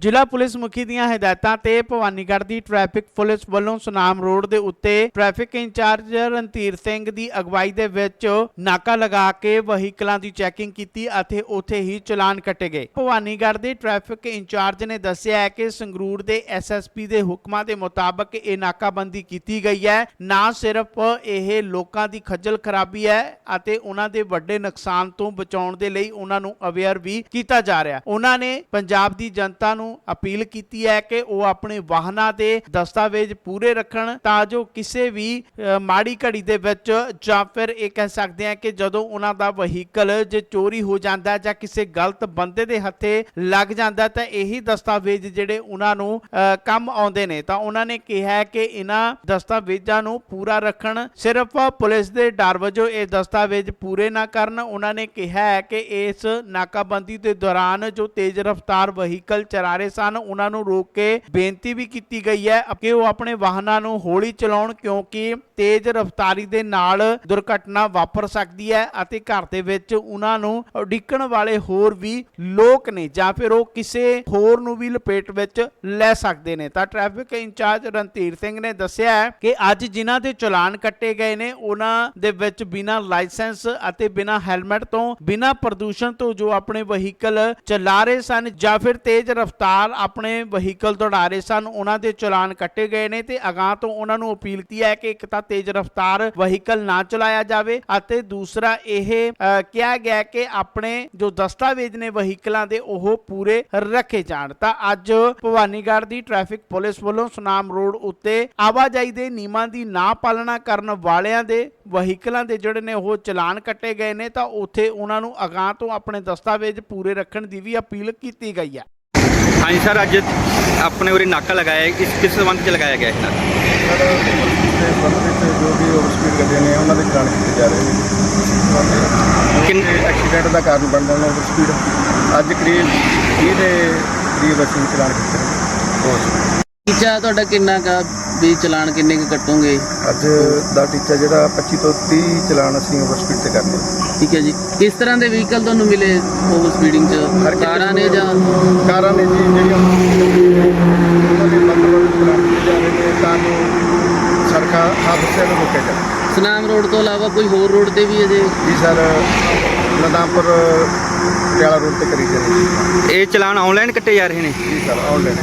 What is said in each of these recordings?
ਜ਼ਿਲ੍ਹਾ ਪੁਲਿਸ ਮੁਖੀ ਦੀਆਂ ਹਦਾਇਤਾਂ ਤੇ ਭਵਾਨੀਗੜ੍ਹ ਦੀ ਟ੍ਰੈਫਿਕ ਪੁਲਿਸ ਵੱਲੋਂ ਸੁਨਾਮ ਰੋਡ ਦੇ ਉੱਤੇ ਟ੍ਰੈਫਿਕ ਇੰਚਾਰਜ ਰਣਧੀਰ ਸਿੰਘ ਦੀ ਅਗਵਾਈ ਦੇ ਵਿੱਚ ਨਾਕਾ ਲਗਾ ਕੇ ਵਹੀਕਲਾਂ ਦੀ ਚੈਕਿੰਗ ਕੀਤੀ ਅਤੇ ਉੱਥੇ ਹੀ ਚਲਾਨ ਕੱਟੇ ਗਏ। ਭਵਾਨੀਗੜ੍ਹ ਦੇ ਟ੍ਰੈਫਿਕ ਇੰਚਾਰਜ ਨੇ ਦੱਸਿਆ ਹੈ ਕਿ ਸੰਗਰੂਰ ਦੇ ਐਸਐਸਪੀ ਦੇ ਹੁਕਮਾਂ ਦੇ ਮੁਤਾਬਕ ਇਹ ਨਾਕਾਬੰਦੀ ਕੀਤੀ ਗਈ ਹੈ। ਨਾ ਸਿਰਫ ਇਹ ਲੋਕਾਂ ਦੀ ਖੱਜਲ ਖਰਾਬੀ ਹੈ ਅਤੇ ਉਹਨਾਂ ਦੇ ਵੱਡੇ ਨੁਕਸਾਨ ਤੋਂ ਬਚਾਉਣ ਦੇ ਲਈ ਉਹਨਾਂ ਨੂੰ ਅਵੇਅਰ ਵੀ ਕੀਤਾ ਜਾ ਰਿਹਾ ਉਹਨਾਂ ਨੇ ਪੰਜਾਬ ਦੀ ਜਨਤਾ ਨੂੰ ਅਪੀਲ ਕੀਤੀ ਹੈ ਕਿ ਉਹ ਆਪਣੇ ਵਾਹਨਾਂ ਦੇ ਦਸਤਾਵੇਜ਼ ਪੂਰੇ ਰੱਖਣ ਤਾਂ ਜੋ ਕਿਸੇ ਵੀ ਮਾੜੀ ਘੜੀ ਦੇ ਵਿੱਚ ਜਾਂ ਫਿਰ ਇਹ ਕਹਿ ਸਕਦੇ ਹਾਂ ਕਿ ਜਦੋਂ ਉਹਨਾਂ ਦਾ ਵਹੀਕਲ ਜੇ ਚੋਰੀ ਹੋ ਜਾਂਦਾ ਜਾਂ ਕਿਸੇ ਗਲਤ ਬੰਦੇ ਦੇ ਹੱਥੇ ਲੱਗ ਜਾਂਦਾ ਤਾਂ ਇਹੀ ਦਸਤਾਵੇਜ਼ ਜਿਹੜੇ ਉਹਨਾਂ ਨੂੰ ਕੰਮ ਆਉਂਦੇ ਨੇ। ਤਾਂ ਉਹਨਾਂ ਨੇ ਕਿਹਾ ਕਿ ਇਹਨਾਂ ਦਸਤਾਵੇਜ਼ਾਂ ਨੂੰ ਪੂਰਾ ਰੱਖਣ ਸਿਰਫ ਪੁਲਿਸ ਦੇ ਡਰ ਵਜੋਂ ਇਹ ਦਸਤਾਵੇਜ਼ ਪੂਰੇ ਨਾ ਕਰਨ। ਉਹਨਾਂ ਨੇ ਕਿਹਾ ਹੈ ਕਿ ਇਸ ਨਾਕਾਬੰਦੀ ਦੇ ਦੌਰਾਨ ਜੋ ਤੇਜ਼ ਰਫ਼ਤਾਰ ਵਹੀਕਲ ਚਲਾ ਰਹੇ ਸਨ। ਉਹਨਾਂ ਨੂੰ ਰੋਕ ਕੇ ਬੇਨਤੀ ਵੀ ਕੀਤੀ ਗਈ ਹੈ ਕਿ ਉਹ ਆਪਣੇ ਵਾਹਨਾਂ ਨੂੰ ਹੌਲੀ ਚਲਾਉਣ ਕਿਉਂਕਿ ਤੇਜ਼ ਰਫ਼ਤਾਰੀ ਦੇ ਨਾਲ ਦੁਰਘਟਨਾ ਵਾਪਰ ਸਕਦੀ ਹੈ ਅਤੇ ਘਰ ਦੇ ਵਿੱਚ ਉਹਨਾਂ ਨੂੰ ਉਡੀਕਣ ਵਾਲੇ ਹੋਰ ਵੀ ਲੋਕ ਨੇ ਜਾਂ ਫਿਰ ਉਹ ਕਿਸੇ ਹੋਰ ਨੂੰ ਵੀ ਲਪੇਟ ਵਿੱਚ ਲੈ ਸਕਦੇ ਨੇ। ਤਾਂ ਟ੍ਰੈਫਿਕ ਇੰਚਾਰਜ ਰਣਧੀਰ ਸਿੰਘ ਨੇ ਦੱਸਿਆ ਕਿ ਅੱਜ ਜਿਨ੍ਹਾਂ ਦੇ ਚਲਾਨ ਕੱਟੇ ਗਏ ਨੇ, ਉਹਨਾਂ ਦੇ ਵਿੱਚ ਬਿਨਾਂ ਲਾਇਸੈਂਸ ਅਤੇ ਬਿਨਾਂ ਹੈਲਮਟ ਤੋਂ, ਬਿਨਾਂ ਪ੍ਰਦੂਸ਼ਣ ਤੋਂ ਜੋ ਆਪਣੇ ਵਹੀਕਲ ਚਲਾ ਰਹੇ ਸਨ ਜਾਂ ਫਿਰ ਤੇਜ਼ ਰਫ਼ਤਾਰ ਆਪਣੇ ਵਹੀਕਲ ਦੌੜਾ ਰਹੇ ਸਨ, ਉਹਨਾਂ ਦੇ ਚਲਾਨ ਕੱਟੇ ਗਏ ਨੇ ਤੇ ਅਗਾਹ ਤੋਂ ਉਹਨਾਂ ਨੂੰ ਅਪੀਲ ਕੀਤੀ ਹੈ ਕਿ ਇੱਕ ਤਾਂ ਤੇਜ਼ ਰਫ਼ਤਾਰ ਵਹੀਕਲ ਨਾ ਚਲਾਇਆ ਜਾਵੇ ਅਤੇ ਦੂਸਰਾ ਇਹ ਕਿਹਾ ਗਿਆ ਕਿ ਆਪਣੇ ਜੋ ਦਸਤਾਵੇਜ਼ ਨੇ ਵਹੀਕਲਾਂ ਦੇ, ਉਹ ਪੂਰੇ ਰੱਖੇ ਜਾਣ। ਤਾਂ ਅੱਜ ਭਵਾਨੀਗੜ੍ਹ ਦੀ ਟ੍ਰੈਫਿਕ ਪੁਲਿਸ ਵੱਲੋਂ ਸੁਨਾਮ ਰੋਡ ਉੱਤੇ ਆਵਾਜਾਈ ਦੇ ਨਿਯਮਾਂ ਦੀ ਨਾ ਪਾਲਣਾ ਕਰਨ ਵਾਲਿਆਂ ਦੇ ਵਹੀਕਲਾਂ ਦੇ ਜਿਹੜੇ ਨੇ, ਉਹ ਚਲਾਨ ਕੱਟੇ ਗਏ ਨੇ, ਤਾਂ ਉੱਥੇ ਉਹਨਾਂ ਨੂੰ ਅਗਾਹ ਤੋਂ ਆਪਣੇ ਦਸਤਾਵੇਜ਼ ਪੂਰੇ ਰੱਖਣ ਦੀ ਵੀ ਅਪੀਲ ਕੀਤੀ ਗਈ ਹੈ। ਹਾਂਜੀ ਸਰ ਅੱਜ ਆਪਣੇ ਉਰੇ ਨਾਕਾ ਲਗਾਇਆ ਹੈ ਕਿਸ ਕਿਸ ਸੰਬੰਧ ਚ ਲਗਾਇਆ ਗਿਆ ਹੈ ਸਰ ਦੇ ਸੰਬੰਧ ਵਿੱਚ ਜੋ ਵੀ ਓਵਰ ਸਪੀਡ ਗੱਡੀਆਂ ਨੇ ਉਹਨਾਂ ਦੇ ਚਲਾਨ ਕੀਤੇ ਜਾ ਰਹੇ ਨੇ। ਕਿੰਨ- ਕਿੰਨੇ ਐਕਸੀਡੈਂਟ ਦਾ ਕਾਰਨ ਬਣਦਾ ਉਹਨਾਂ ਓਵਰ ਸਪੀਡ। ਅੱਜ ਕਰੀਬ 20 ਦੇ ਕਰੀਬ ਅਸੀਂ ਚਲਾਨ ਕੀਤੇ ਨੇ। ਟੀਚਾ ਤੁਹਾਡਾ ਕਿੰਨਾ ਕਾ ਵੀ ਚਲਾਨ ਕਿੰਨੇ ਕੁ ਕੱਟੋਗੇ? ਅੱਜ ਦਾ ਟੀਚਾ ਜਿਹੜਾ 25 ਤੋਂ 30 ਚਲਾਨ ਅਸੀਂ ਓਵਰ ਸਪੀਡ ਤੇ ਕਰਨੇ ਠੀਕ ਹੈ ਜੀ। ਕਿਸ ਤਰ੍ਹਾਂ ਦੇ ਵਹੀਕਲ ਤੁਹਾਨੂੰ ਮਿਲੇ ਓਵਰ ਸਪੀਡਿੰਗ ਚ? ਕਾਰਾਂ ਨੇ ਜਾਂ? ਕਾਰਾਂ ਨੇ ਜੀ ਜਿਹੜੀਆਂ ਉਹਨਾਂ ਦੇ ਮਤਲਬ ਚਲਾਨ ਕੀਤੇ ਜਾ ਰਹੇ ਨੇ ਤਾਂ ਜੋ ਸੜਕਾਂ ਹਾਦਸਿਆਂ ਨੂੰ ਰੋਕਿਆ ਜਾਵੇ। ਸਨਾਮ ਰੋਡ ਤੋਂ ਇਲਾਵਾ ਕੋਈ ਹੋਰ ਰੋਡ ਤੇ ਵੀ ਅਜੇ? ਜੀ ਸਰ ਨਦਾਮਪੁਰ ਪਟਿਆਲਾ ਰੋਡ ਤੇ ਕਰੀ ਜਾਂਦੇ ਇਹ ਚਲਾਨ ਆਨਲਾਈਨ ਕੱਟੇ ਜਾ ਰਹੇ ਨੇ। ਜੀ ਸਰ ਆਨਲਾਈਨ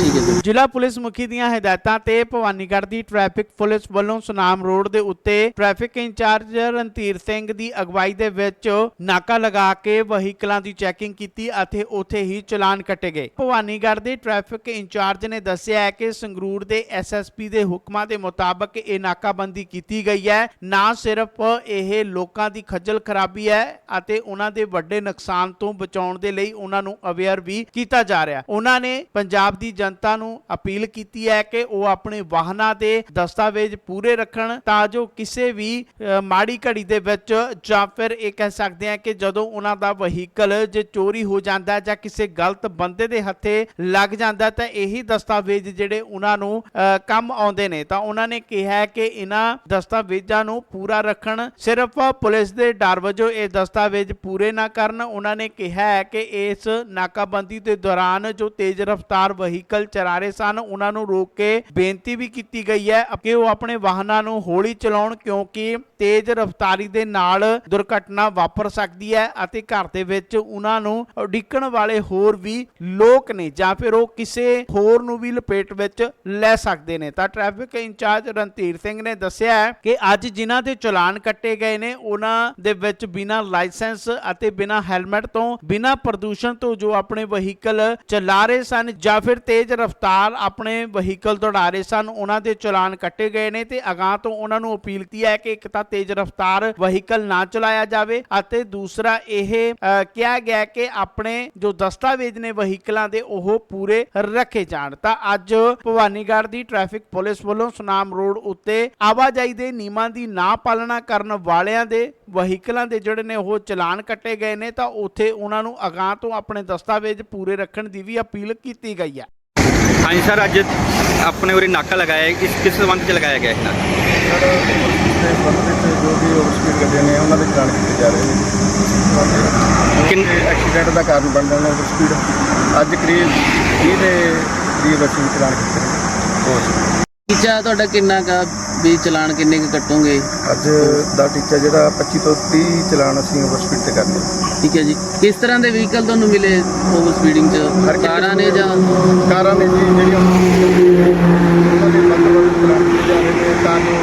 ਠੀਕ ਹੈ ਜੀ। ਜ਼ਿਲ੍ਹਾ ਪੁਲਿਸ ਮੁਖੀ ਦੀਆਂ ਹਦਾਇਤਾਂ ਤੇ ਭਵਾਨੀਗੜ੍ਹ ਦੀ ਟ੍ਰੈਫਿਕ ਪੁਲਿਸ ਵੱਲੋਂ ਸੁਨਾਮ ਰੋਡ ਦੇ ਉੱਤੇ ਟ੍ਰੈਫਿਕ ਇੰਚਾਰਜ ਰਣਧੀਰ ਸਿੰਘ ਦੀ ਅਗਵਾਈ ਦੇ ਵਿੱਚ ਨਾਕਾ ਲਗਾ ਕੇ ਵਹੀਕਲਾਂ ਦੀ ਚੈਕਿੰਗ ਕੀਤੀ ਅਤੇ ਉੱਥੇ ਹੀ ਚਲਾਨ ਕੱਟੇ ਗਏ। ਭਵਾਨੀਗੜ੍ਹ ਦੇ ਟ੍ਰੈਫਿਕ ਇੰਚਾਰਜ ਨੇ ਦੱਸਿਆ ਹੈ ਕਿ ਸੰਗਰੂਰ ਦੇ ਐਸਐਸਪੀ ਦੇ ਹੁਕਮਾਂ ਦੇ ਮੁਤਾਬਕ ਇਹ ਨਾਕਾਬੰਦੀ ਕੀਤੀ ਗਈ ਹੈ। ਨਾ ਸਿਰਫ ਇਹ ਲੋਕਾਂ ਦੀ ਖੱਜਲ ਖਰਾਬੀ ਹੈ ਅਤੇ ਉਹਨਾਂ ਦੇ ਵੱਡੇ ਨੁਕਸਾਨ ਤੋਂ ਬਚਾਉਣ ਦੇ ਲਈ ਉਹਨਾਂ ਨੂੰ ਅਵੇਅਰ ਵੀ ਕੀਤਾ ਜਾ ਰਿਹਾ ਉਹਨਾਂ ਨੇ ਪੰਜਾਬ ਦੀ ਜਨਤਾ ਨੂੰ ਅਪੀਲ ਕੀਤੀ ਹੈ ਕਿ ਉਹ ਆਪਣੇ ਵਾਹਨਾਂ ਦੇ ਦਸਤਾਵੇਜ਼ ਪੂਰੇ ਰੱਖਣ ਤਾਂ ਜੋ ਕਿਸੇ ਵੀ ਮਾੜੀ ਘੜੀ ਦੇ ਵਿੱਚ ਜਾਂ ਫਿਰ ਇਹ ਕਹਿ ਸਕਦੇ ਹਾਂ ਕਿ ਜਦੋਂ ਉਹਨਾਂ ਦਾ ਵਹੀਕਲ ਜੇ ਚੋਰੀ ਹੋ ਜਾਂਦਾ ਜਾਂ ਕਿਸੇ ਗਲਤ ਬੰਦੇ ਦੇ ਹੱਥੇ ਲੱਗ ਜਾਂਦਾ ਤਾਂ ਇਹੀ ਦਸਤਾਵੇਜ਼ ਜਿਹੜੇ ਉਹਨਾਂ ਨੂੰ ਕੰਮ ਆਉਂਦੇ ਨੇ। ਤਾਂ ਉਹਨਾਂ ਨੇ ਕਿਹਾ ਕਿ ਇਹਨਾਂ ਦਸਤਾਵੇਜ਼ਾਂ ਨੂੰ ਪੂਰਾ ਰੱਖਣ ਸਿਰਫ ਪੁਲਿਸ ਦੇ ਡਰ ਵਜੋਂ ਇਹ ਦਸਤਾਵੇਜ਼ ਪੂਰੇ ਨਾ ਕਰਨ। ਉਹਨਾਂ ਨੇ ਕਿਹਾ ਹੈ ਕਿ ਇਸ ਨਾਕਾਬੰਦੀ ਦੇ ਦੌਰਾਨ ਜੋ ਤੇਜ਼ ਰਫ਼ਤਾਰ ਵਹੀਕਲ ਚਲਾ ਰਹੇ ਸਨ। ਉਹਨਾਂ ਨੂੰ ਰੋਕ ਕੇ ਬੇਨਤੀ ਵੀ ਕੀਤੀ ਗਈ ਹੈ ਕਿ ਉਹ ਆਪਣੇ ਵਾਹਨਾਂ ਨੂੰ ਹੌਲੀ ਚਲਾਉਣ ਕਿਉਂਕਿ ਤੇਜ਼ ਰਫ਼ਤਾਰੀ ਦੇ ਨਾਲ ਦੁਰਘਟਨਾ ਵਾਪਰ ਸਕਦੀ ਹੈ ਅਤੇ ਘਰ ਦੇ ਵਿੱਚ ਉਹਨਾਂ ਨੂੰ ਉਡੀਕਣ ਵਾਲੇ ਹੋਰ ਵੀ ਲੋਕ ਨੇ ਜਾਂ ਫਿਰ ਉਹ ਕਿਸੇ ਹੋਰ ਨੂੰ ਵੀ ਲਪੇਟ ਵਿੱਚ ਲੈ ਸਕਦੇ ਨੇ। ਤਾਂ ਟ੍ਰੈਫਿਕ ਇੰਚਾਰਜ ਰਣਧੀਰ ਸਿੰਘ ਨੇ ਦੱਸਿਆ ਹੈ ਕਿ ਅੱਜ ਜਿਨ੍ਹਾਂ ਦੇ ਚਲਾਨ ਕੱਟੇ ਗਏ ਨੇ, ਉਹਨਾਂ ਦੇ ਵਿੱਚ ਬਿਨਾਂ ਲਾਇਸੈਂਸ ਅਤੇ ਬਿਨਾਂ ਹੈਲਮਟ ਤੋਂ, ਬਿਨਾਂ ਪ੍ਰਦੂਸ਼ਣ ਤੋਂ ਜੋ ਆਪਣੇ ਵਹੀਕਲ ਚਲਾ ਰਹੇ ਸਨ ਜਾਂ ਫਿਰ ਤੇਜ਼ ਰਫ਼ਤਾਰ ਆਪਣੇ ਵਹੀਕਲ ਦੌੜਾ ਰਹੇ ਸਨ। ਉਹਨਾਂ ਦੇ ਚਲਾਨ ਕੱਟੇ ਗਏ ਨੇ ਤੇ ਅਗਾਹ ਤੋਂ ਉਹਨਾਂ ਨੂੰ ਅਪੀਲ ਕੀਤੀ ਹੈ ਕਿ ਇੱਕ ਤਾਂ ਤੇਜ਼ ਰਫ਼ਤਾਰ ਵਹੀਕਲ ਨਾ ਚਲਾਇਆ ਜਾਵੇ ਅਤੇ ਦੂਸਰਾ ਇਹ ਕਿਹਾ ਗਿਆ ਕਿ ਆਪਣੇ ਜੋ ਦਸਤਾਵੇਜ਼ ਨੇ ਵਹੀਕਲਾਂ ਦੇ ਉਹ ਪੂਰੇ ਰੱਖੇ ਜਾਣ। ਤਾਂ ਅੱਜ ਭਵਾਨੀਗੜ੍ਹ ਦੀ ਟ੍ਰੈਫਿਕ ਪੁਲਿਸ ਵੱਲੋਂ ਸੁਨਾਮ ਰੋਡ ਉੱਤੇ ਆਵਾਜਾਈ ਦੇ ਨਿਯਮਾਂ ਦੀ ਨਾ ਪਾਲਣਾ ਕਰਨ ਵਾਲਿਆਂ ਦੇ ਵਹੀਕਲਾਂ ਦੇ ਜਿਹੜੇ ਨੇ ਉਹ ਚਲਾਨ ਕੱਟੇ ਗਏ ਨੇ ਤਾਂ ਉੱਥੇ ਉਹਨਾਂ ਨੂੰ ਅਗਾਹ ਤੋਂ ਆਪਣੇ ਦਸਤਾਵੇਜ਼ ਪੂਰੇ ਰੱਖਣ ਦੀ ਵੀ ਅਪੀਲ ਕੀਤੀ ਗਈ ਹੈ। ਹਾਂਜੀ ਸਰ ਅੱਜ ਆਪਣੇ ਉਰੇ ਨਾਕਾ ਲਗਾਇਆ ਹੈ। ਕਿਸ ਕਿਸ ਸੰਬੰਧ ਚ ਲਗਾਇਆ ਗਿਆ ਹੈ ਨਾਕਾ? ਸਰ ਦੇ ਸੰਬੰਧ ਵਿੱਚ ਜੋ ਵੀ ਓਵਰ ਸਪੀਡ ਗੱਡੀਆਂ ਨੇ ਉਹਨਾਂ ਦੇ ਚਲਾਨ ਕੀਤੇ ਜਾ ਰਹੇ ਨੇ। ਕਿੰਨ- ਕਿੰਨੇ ਐਕਸੀਡੈਂਟ ਦਾ ਕਾਰਨ ਬਣਦਾ ਉਹਨਾਂ ਓਵਰ ਸਪੀਡ ਅੱਜ ਕਰੀਬ 20 ਦੇ ਕਰੀਬ ਅਸੀਂ ਚਲਾਨ ਕੀਤੇ ਨੇ। ਹੋਰ ਟੀਚਾ ਤੁਹਾਡਾ ਕਿੰਨਾ ਕਾ ਵੀ ਚਲਾਨ ਕਿੰਨੇ ਕੁ ਕੱਟੋਗੇ? ਅੱਜ ਦਾ ਟੀਚਾ ਜਿਹੜਾ 25 ਤੋਂ 30 ਚਲਾਨ ਅਸੀਂ ਓਵਰ ਸਪੀਡ ਤੇ ਕਰਨੇ ਠੀਕ ਹੈ ਜੀ। ਕਿਸ ਤਰ੍ਹਾਂ ਦੇ ਵਹੀਕਲ ਤੁਹਾਨੂੰ ਮਿਲੇ ਓਵਰ ਸਪੀਡਿੰਗ ਚ? ਕਾਰਾਂ ਨੇ ਜਾਂ ਕਾਰਾਂ ਨੇ ਜੀ ਜਿਹੜੀਆਂ ਉਹਨਾਂ ਦੇ ਮਤਲਬ ਚਲਾਨ ਕੀਤੇ ਜਾ ਰਹੇ ਨੇ ਤਾਂ ਜੋ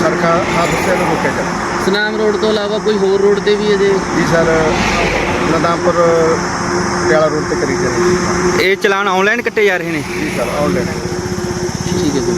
ਸੜਕਾਂ ਹਾਦਸਿਆਂ ਨੂੰ ਰੋਕਿਆ ਜਾਵੇ। ਸਨਾਮ ਰੋਡ ਤੋਂ ਇਲਾਵਾ ਕੋਈ ਹੋਰ ਰੋਡ ਤੇ ਵੀ ਅਜੇ ਜੀ? ਸਰ ਨਦਾਮਪੁਰ ਪਟਿਆਲਾ ਰੋਡ ਤੇ ਕਰੀ ਜਾਂਦੇ ਇਹ ਚਲਾਨ ਆਨਲਾਈਨ ਕੱਟੇ ਜਾ ਰਹੇ ਨੇ। ਜੀ ਸਰ ਆਨਲਾਈਨ ਠੀਕ ਹੈ ਜੀ।